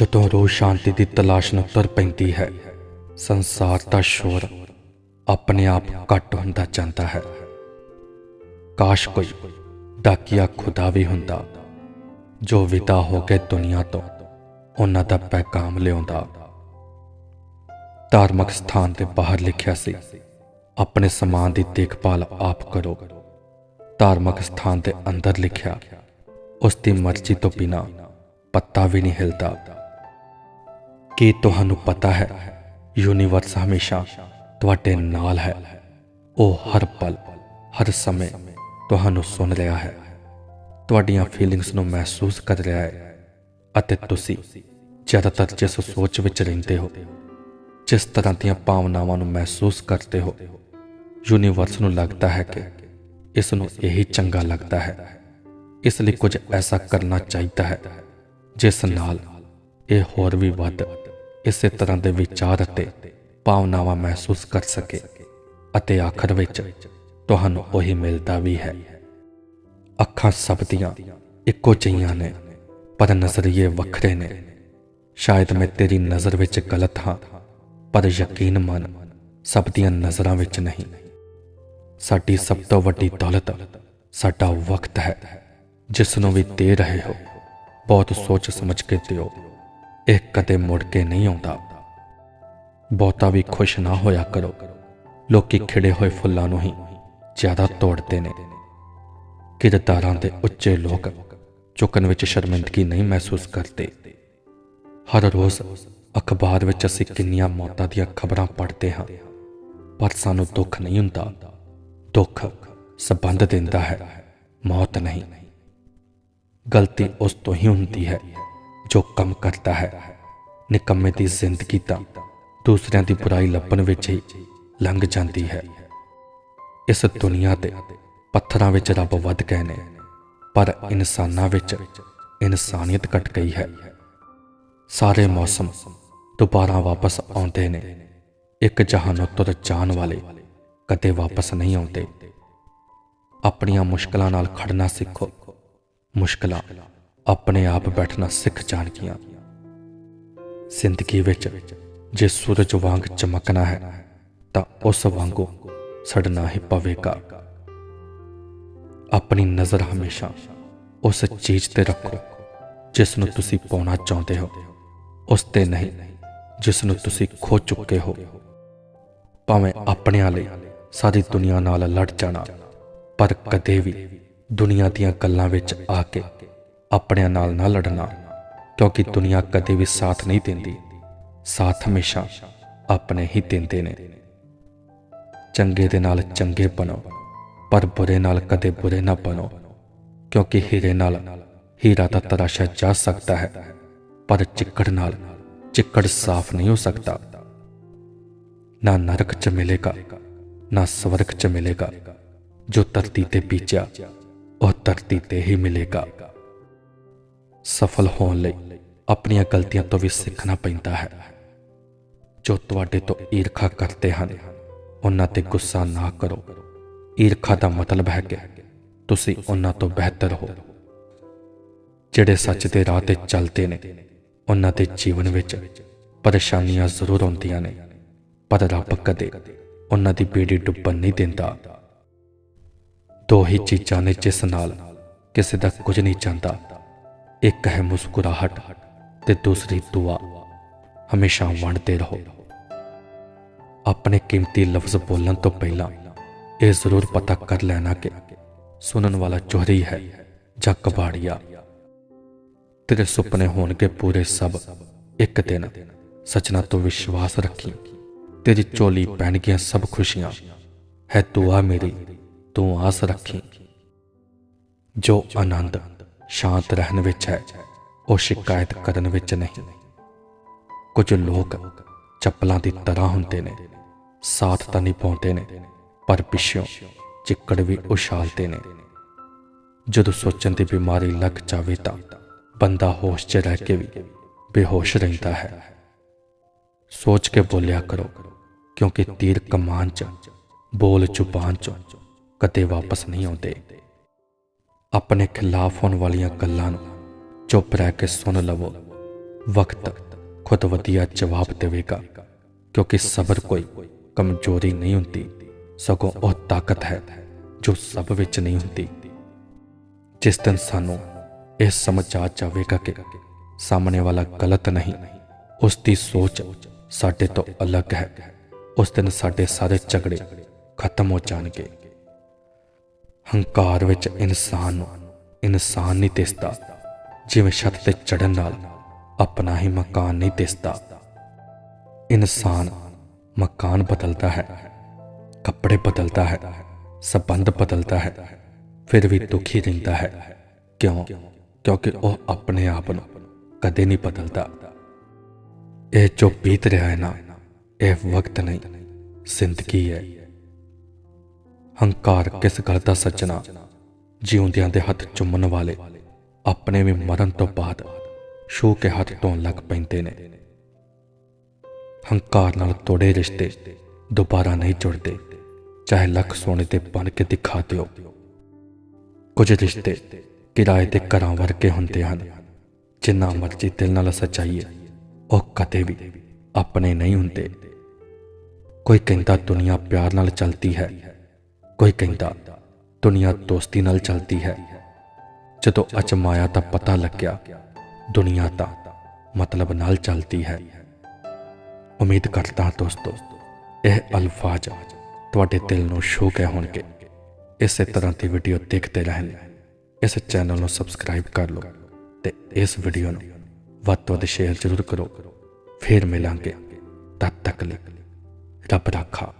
ਜਦੋਂ ਰੂਹ ਸ਼ਾਂਤੀ ਦੀ ਤਲਾਸ਼ ਨੂੰ ਤੁਰ ਪੈਂਦੀ ਹੈ, ਸੰਸਾਰ ਦਾ ਸ਼ੋਰ ਆਪਣੇ ਆਪ ਘੱਟ ਹੁੰਦਾ ਜਾਂਦਾ ਹੈ। ਕਾਸ਼ ਕੋਈ ਡਾਕੀਆ ਖੁਦਾ ਵੀ ਹੁੰਦਾ, ਜੋ ਵਿਦਾ ਹੋ ਕੇ ਦੁਨੀਆ ਤੋਂ ਉਹਨਾਂ ਦਾ ਪੈਗਾਮ ਲਿਆਉਂਦਾ। ਧਾਰਮਿਕ ਸਥਾਨ ਤੇ ਬਾਹਰ ਲਿਖਿਆ ਸੀ, ਆਪਣੇ ਸਮਾਨ ਦੀ ਦੇਖਭਾਲ ਆਪ ਕਰੋ। ਧਾਰਮਿਕ ਸਥਾਨ ਦੇ ਅੰਦਰ ਲਿਖਿਆ, ਉਸ ਦੀ ਮਰਜ਼ੀ ਤੋਂ ਬਿਨਾ ਪੱਤਾ ਵੀ ਨਹੀਂ ਹਿਲਦਾ। ਕੀ ਤੁਹਾਨੂੰ ਪਤਾ ਹੈ ਯੂਨੀਵਰਸ ਹਮੇਸ਼ਾ ਤੁਹਾਡੇ ਨਾਲ ਹੈ। ਉਹ ਹਰ ਪਲ, ਹਰ ਸਮੇਂ ਤੁਹਾਨੂੰ ਸੁਣ ਰਿਹਾ ਹੈ। ਤੁਹਾਡੀਆਂ ਫੀਲਿੰਗਸ ਨੂੰ ਮਹਿਸੂਸ ਕਰ ਰਿਹਾ ਹੈ ਅਤੇ ਤੁਸੀਂ ਜ਼ਿਆਦਾਤਰ ਜਿਸ ਸੋਚ ਵਿੱਚ ਰਹਿੰਦੇ ਹੋ, ਜਿਸ ਤਰ੍ਹਾਂ ਦੀਆਂ ਭਾਵਨਾਵਾਂ ਨੂੰ ਮਹਿਸੂਸ ਕਰਦੇ ਹੋ ਯੂਨੀਵਰਸ ਨੂੰ ਲੱਗਦਾ ਹੈ ਕਿ ਇਸ ਨੂੰ ਇਹੀ ਚੰਗਾ ਲੱਗਦਾ ਹੈ। ਇਸ ਲਈ ਕੁਝ ਐਸਾ ਕਰਨਾ ਚਾਹੀਦਾ ਹੈ, ਜਿਸ ਨਾਲ ਇਹ ਹੋਰ ਵੀ ਵੱਧ ਇਸੇ ਤਰ੍ਹਾਂ ਦੇ ਵਿਚਾਰ ਅਤੇ ਭਾਵਨਾਵਾਂ ਮਹਿਸੂਸ ਕਰ ਸਕੇ ਅਤੇ ਆਖਰ ਵਿੱਚ ਤੁਹਾਨੂੰ ਉਹੀ ਮਿਲਦਾ ਵੀ ਹੈ। ਅੱਖਾਂ ਸਭ ਦੀਆਂ ਇੱਕੋ ਜਿਹੀਆਂ ਨੇ, ਪਰ ਨਜ਼ਰੀਏ ਵੱਖਰੇ ਨੇ। ਸ਼ਾਇਦ ਮੈਂ ਤੇਰੀ ਨਜ਼ਰ ਵਿੱਚ ਗਲਤ ਹਾਂ, ਪਰ ਯਕੀਨ ਮੰਨ, ਸਭ ਦੀਆਂ ਨਜ਼ਰਾਂ ਵਿੱਚ ਨਹੀਂ। ਸਾਡੀ ਸਭ ਤੋਂ ਵੱਡੀ ਦੌਲਤ ਸਾਡਾ ਵਕਤ ਹੈ, ਜਿਸ ਨੂੰ ਵੀ ਦੇ ਰਹੇ ਹੋ। ਬਹੁਤ ਸੋਚ ਸਮਝ ਕੇ ਦਿਓ। ਇਹ ਕਦੇ ਮੁੜ ਕੇ ਨਹੀਂ ਆਉਂਦਾ। ਬਹੁਤਾ ਵੀ ਖੁਸ਼ ਨਾ ਹੋਇਆ ਕਰੋ। ਲੋਕੀ ਖਿੜੇ ਹੋਏ ਫੁੱਲਾਂ ਨੂੰ ਹੀ ਜ਼ਿਆਦਾ ਤੋੜਦੇ ਨੇ। ਕਿਰਦਾਰਾਂ ਦੇ ਉੱਚੇ ਲੋਕ ਚੁੱਕਣ ਵਿੱਚ ਸ਼ਰਮਿੰਦਗੀ ਨਹੀਂ ਮਹਿਸੂਸ ਕਰਦੇ। ਹਰ ਰੋਜ਼ ਅਖਬਾਰ ਵਿੱਚ ਅਸੀਂ ਕਿੰਨੀਆਂ ਮੌਤਾਂ ਦੀਆਂ ਖਬਰਾਂ ਪੜ੍ਹਦੇ ਹਾਂ, ਪਰ ਸਾਨੂੰ ਦੁੱਖ ਨਹੀਂ ਹੁੰਦਾ। ਦੁੱਖ ਸਬੰਧ ਦਿੰਦਾ ਹੈ, ਮੌਤ ਨਹੀਂ। ਗਲਤੀ ਉਸ ਤੋਂ ਹੀ ਹੁੰਦੀ ਹੈ ਜੋ ਕੰਮ ਕਰਦਾ ਹੈ, ਨਿਕੰਮੇ ਦੀ ਜ਼ਿੰਦਗੀ ਤਾਂ ਦੂਸਰਿਆਂ ਦੀ ਬੁਰਾਈ ਲੱਭਣ ਵਿੱਚ ਹੀ ਲੰਘ ਜਾਂਦੀ ਹੈ। ਇਸ ਦੁਨੀਆ ਤੇ ਪੱਥਰਾਂ ਵਿੱਚ ਰੱਬ ਵੱਧ ਗਏ ਨੇ, ਪਰ ਇਨਸਾਨਾਂ ਵਿੱਚ ਇਨਸਾਨੀਅਤ ਘਟ ਗਈ ਹੈ। ਸਾਰੇ ਮੌਸਮ ਦੁਬਾਰਾ ਵਾਪਸ ਆਉਂਦੇ ਨੇ। ਇੱਕ ਜਹਾਨੋਂ ਤੁਰ ਜਾਣ ਵਾਲੇ ਕਦੇ ਵਾਪਸ ਨਹੀਂ ਆਉਂਦੇ। ਆਪਣੀਆਂ ਮੁਸ਼ਕਲਾਂ ਨਾਲ ਖੜਨਾ ਸਿੱਖੋ। ਮੁਸ਼ਕਲਾਂ ਆਪਣੇ ਆਪ ਬੈਠਣਾ ਸਿੱਖ ਜਾਣਗੀਆਂ। ਜ਼ਿੰਦਗੀ ਵਿੱਚ ਜੇ ਸੂਰਜ ਵਾਂਗ ਚਮਕਣਾ ਹੈ, ਤਾਂ ਉਸ ਵਾਂਗੂ ਸੜਨਾ ਹੀ ਪਵੇਗਾ। ਆਪਣੀ ਨਜ਼ਰ ਹਮੇਸ਼ਾ ਉਸ ਚੀਜ਼ ਤੇ ਰੱਖੋ, ਜਿਸ ਨੂੰ ਤੁਸੀਂ ਪਾਉਣਾ ਚਾਹੁੰਦੇ ਹੋ। ਉਸ ਤੇ ਨਹੀਂ, ਜਿਸ ਨੂੰ ਤੁਸੀਂ ਖੋ ਚੁੱਕੇ ਹੋ। ਭਾਵੇਂ ਆਪਣਿਆਂ ਲਈ ਸਾਰੀ ਦੁਨੀਆ ਨਾਲ ਲੜ ਜਾਣਾ, ਪਰ ਕਦੇ ਵੀ ਦੁਨੀਆ ਦੀਆਂ ਗੱਲਾਂ ਵਿੱਚ ਆ ਕੇ ਆਪਣਿਆਂ ਨਾਲ ਨਾ ਲੜਨਾ, ਕਿਉਂਕਿ ਦੁਨੀਆ ਕਦੇ ਵੀ ਸਾਥ ਨਹੀਂ ਦਿੰਦੀ। ਸਾਥ ਹਮੇਸ਼ਾ ਆਪਣੇ ਹੀ ਦਿੰਦੇ ਨੇ। ਚੰਗੇ ਦੇ ਨਾਲ ਚੰਗੇ ਬਣੋ, ਪਰ ਬੁਰੇ ਨਾਲ ਕਦੇ ਬੁਰੇ ਨਾ ਬਣੋ, ਕਿਉਂਕਿ ਹੀਰੇ ਨਾਲ ਹੀਰਾ ਤਾਂ ਤਰਾਸ਼ਿਆ ਜਾ ਸਕਦਾ ਹੈ, ਪਰ ਚਿੱਕੜ ਨਾਲ ਚਿੱਕੜ ਸਾਫ਼ ਨਹੀਂ ਹੋ ਸਕਦਾ। ਨਾ ਨਰਕ ਚ ਮਿਲੇਗਾ, ਨਾ ਸਵਰਗ ਚ ਮਿਲੇਗਾ, ਜੋ ਧਰਤੀ ਤੇ ਬੀਜਿਆ, ਉਹ ਧਰਤੀ ਤੇ ਹੀ ਮਿਲੇਗਾ। ਸਫਲ ਹੋਣ ਲਈ ਆਪਣੀਆਂ ਗਲਤੀਆਂ ਤੋਂ ਵੀ ਸਿੱਖਣਾ ਪੈਂਦਾ ਹੈ। ਜੋ ਤੁਹਾਡੇ ਤੋਂ ਈਰਖਾ ਕਰਦੇ ਹਨ, ਉਹਨਾਂ ਤੇ ਗੁੱਸਾ ਨਾ ਕਰੋ। ਈਰਖਾ ਦਾ ਮਤਲਬ ਹੈ ਕਿ ਤੁਸੀਂ ਉਹਨਾਂ ਤੋਂ ਬਿਹਤਰ ਹੋ। ਜਿਹੜੇ ਸੱਚ ਦੇ ਰਾਹ ਤੇ ਚੱਲਦੇ ਨੇ, ਉਹਨਾਂ ਦੇ ਜੀਵਨ ਵਿੱਚ ਪਰੇਸ਼ਾਨੀਆਂ ਜ਼ਰੂਰ ਆਉਂਦੀਆਂ ਨੇ, ਪਰ ਰੱਬ ਕਦੇ ਉਹਨਾਂ ਦੀ ਬੇੜੀ ਡੁੱਬਣ ਨਹੀਂ ਦਿੰਦਾ। ਦੋ ਹੀ ਚੀਜ਼ਾਂ ਨੇ ਜਿਸ ਨਾਲ ਕਿਸੇ ਦਾ ਕੁਝ ਨਹੀਂ ਜਾਂਦਾ। ਇੱਕ ਹੈ ਮੁਸਕਰਾਹਟ ਤੇ ਦੂਸਰੀ ਦੁਆ। ਹਮੇਸ਼ਾ ਵੰਡਦੇ ਰਹੋ। ਆਪਣੇ ਕੀਮਤੀ ਲਫ਼ਜ਼ ਬੋਲਣ ਤੋਂ ਪਹਿਲਾਂ ਇਹ ਜ਼ਰੂਰ ਪਤਾ ਕਰ ਲੈਣਾ ਕਿ ਸੁਣਨ ਵਾਲਾ ਚੋਰੀ ਹੈ ਜਾਂ ਕਬਾੜੀਆ। ਤੇਰੇ ਸੁਪਨੇ ਹੋਣਗੇ ਪੂਰੇ ਸਭ ਇੱਕ ਦਿਨ। ਸਚਨਾ ਤੋਂ ਵਿਸ਼ਵਾਸ ਰੱਖੀ। ਤੇਰੀ ਝੋਲੀ ਪੈਣਗੀਆਂ ਸਭ ਖੁਸ਼ੀਆਂ। ਹੈ ਦੁਆ ਮੇਰੀ, ਤੂੰ ਆਸ ਰੱਖੀ। ਜੋ ਆਨੰਦ ਸ਼ਾਂਤ ਰਹਿਣ ਵਿੱਚ ਹੈ, ਉਹ ਸ਼ਿਕਾਇਤ ਕਰਨ ਵਿੱਚ ਨਹੀਂ। ਕੁਝ ਲੋਕ ਚੱਪਲਾਂ ਦੀ ਤਰ੍ਹਾਂ ਹੁੰਦੇ ਨੇ, ਸਾਥ ਤਾਂ ਨਿਭਾਉਂਦੇ ਨੇ, ਪਰ ਪਿੱਛੋਂ ਚਿੱਕੜ ਵੀ ਉਛਾਲਦੇ ਨੇ। ਜਦੋਂ ਸੋਚਣ ਦੀ ਬਿਮਾਰੀ ਲੱਗ ਜਾਵੇ ਤਾਂ ਬੰਦਾ ਹੋਸ਼ 'ਚ ਰਹਿ ਕੇ ਵੀ ਬੇਹੋਸ਼ ਰਹਿੰਦਾ ਹੈ। ਸੋਚ ਕੇ ਬੋਲਿਆ ਕਰੋ, ਕਿਉਂਕਿ ਤੀਰ ਕਮਾਨ 'ਚ, ਬੋਲ ਜ਼ੁਬਾਨ 'ਚ ਕਦੇ ਵਾਪਸ ਨਹੀਂ ਆਉਂਦੇ। ਆਪਣੇ ਖਿਲਾਫ ਹੋਣ ਵਾਲੀਆਂ ਗੱਲਾਂ ਨੂੰ ਚੁੱਪ ਰਹਿ ਕੇ ਸੁਣ ਲਵੋ। ਵਕਤ ਖੁਦ ਵਧੀਆ ਜਵਾਬ ਦੇਵੇਗਾ, ਕਿਉਂਕਿ ਸਬਰ ਕੋਈ ਕਮਜ਼ੋਰੀ ਨਹੀਂ ਹੁੰਦੀ। ਸਗੋਂ ਉਹ ਤਾਕਤ ਹੈ ਜੋ ਸਭ ਵਿੱਚ ਨਹੀਂ ਹੁੰਦੀ। ਜਿਸ ਦਿਨ ਸਾਨੂੰ ਇਹ ਸਮਝ ਆ ਜਾਵੇਗਾ ਕਿ ਸਾਹਮਣੇ ਵਾਲਾ ਗਲਤ ਨਹੀਂ ਉਸ ਦੀ ਸੋਚ ਸਾਡੇ ਤੋਂ ਅਲੱਗ ਹੈ। ਉਸ ਦਿਨ ਸਾਡੇ ਸਾਰੇ ਝਗੜੇ ਖਤਮ ਹੋ ਜਾਣਗੇ। ਹੰਕਾਰ ਵਿੱਚ ਇਨਸਾਨ ਨੂੰ ਇਨਸਾਨ ਨਹੀਂ ਦਿਸਦਾ। ਜਿਵੇਂ ਛੱਤ ਤੇ ਚੜਨ ਨਾਲ ਆਪਣਾ ਹੀ ਮਕਾਨ ਨਹੀਂ ਦਿਸਦਾ। ਇਨਸਾਨ ਮਕਾਨ ਬਦਲਦਾ ਹੈ, ਕੱਪੜੇ ਬਦਲਦਾ ਹੈ, ਸਬੰਧ ਬਦਲਦਾ ਹੈ, ਫਿਰ ਵੀ ਦੁਖੀ ਰਹਿੰਦਾ ਹੈ। ਕਿਉਂ? ਕਿਉਂਕਿ ਉਹ ਆਪਣੇ ਆਪ ਨੂੰ ਕਦੇ ਨਹੀਂ ਬਦਲਦਾ। ਇਹ ਜੋ ਬੀਤ ਰਿਹਾ ਹੈ ਨਾ, ਇਹ ਵਕਤ ਨਹੀਂ, ਜ਼ਿੰਦਗੀ ਹੈ। ਹੰਕਾਰ ਕਿਸ ਗੱਲ ਦਾ ਸੱਜਣਾ? ਜਿਉਂਦਿਆਂ ਦੇ ਹੱਥ ਚੁੰਮਣ ਵਾਲੇ ਆਪਣੇ ਵੀ ਮਰਨ ਤੋਂ ਬਾਅਦ ਛੂ ਕੇ ਹੱਥ ਧੋਣ ਲੱਗ ਪੈਂਦੇ ਨੇ। ਹੰਕਾਰ ਨਾਲ ਤੋੜੇ ਰਿਸ਼ਤੇ ਦੁਬਾਰਾ ਨਹੀਂ ਜੁੜਦੇ। ਚਾਹੇ ਲੱਖ ਸੋਨੇ ਤੇ ਬਣ ਕੇ ਦਿਖਾ ਦਿਓ। ਕੁਝ ਰਿਸ਼ਤੇ ਕਿਰਾਏ ਦੇ ਘਰਾਂ ਵਰਗੇ ਹੁੰਦੇ ਹਨ, ਜਿੰਨਾ ਮਰਜ਼ੀ ਦਿਲ ਨਾਲ ਸਚਾਈਏ ਉਹ ਕਦੇ ਵੀ ਆਪਣੇ ਨਹੀਂ ਹੁੰਦੇ। ਕੋਈ ਕਹਿੰਦਾ ਦੁਨੀਆ ਪਿਆਰ ਨਾਲ ਚੱਲਦੀ ਹੈ ਕੋਈ ਕਹਿੰਦਾ, ਦੁਨੀਆ ਦੋਸਤੀ ਨਾਲ ਚੱਲਦੀ ਹੈ। ਜਦੋਂ ਅਚਮਾਇਆ ਤਾਂ ਪਤਾ ਲੱਗਿਆ, ਦੁਨੀਆ ਤਾਂ ਮਤਲਬ ਨਾਲ ਚੱਲਦੀ ਹੈ। ਉਮੀਦ ਕਰਦਾ ਹਾਂ ਦੋਸਤੋ, ਇਹ ਅਲਫਾਜ਼ ਤੁਹਾਡੇ ਦਿਲ ਨੂੰ ਛੂਹ ਗਏ ਹੋਣਗੇ। ਇਸੇ ਤਰ੍ਹਾਂ ਦੀ ਵੀਡੀਓ ਦੇਖਦੇ ਰਹਿਣ ਇਸ ਚੈਨਲ ਨੂੰ ਸਬਸਕ੍ਰਾਈਬ ਕਰ ਲਓ ਤੇ ਇਸ ਵੀਡੀਓ ਨੂੰ ਵੱਧ ਤੋਂ ਵੱਧ ਸ਼ੇਅਰ ਜ਼ਰੂਰ ਕਰੋ। ਫਿਰ ਮਿਲਾਂਗੇ। ਤਦ ਤੱਕ ਲਈ ਰੱਬ ਰਾਖਾ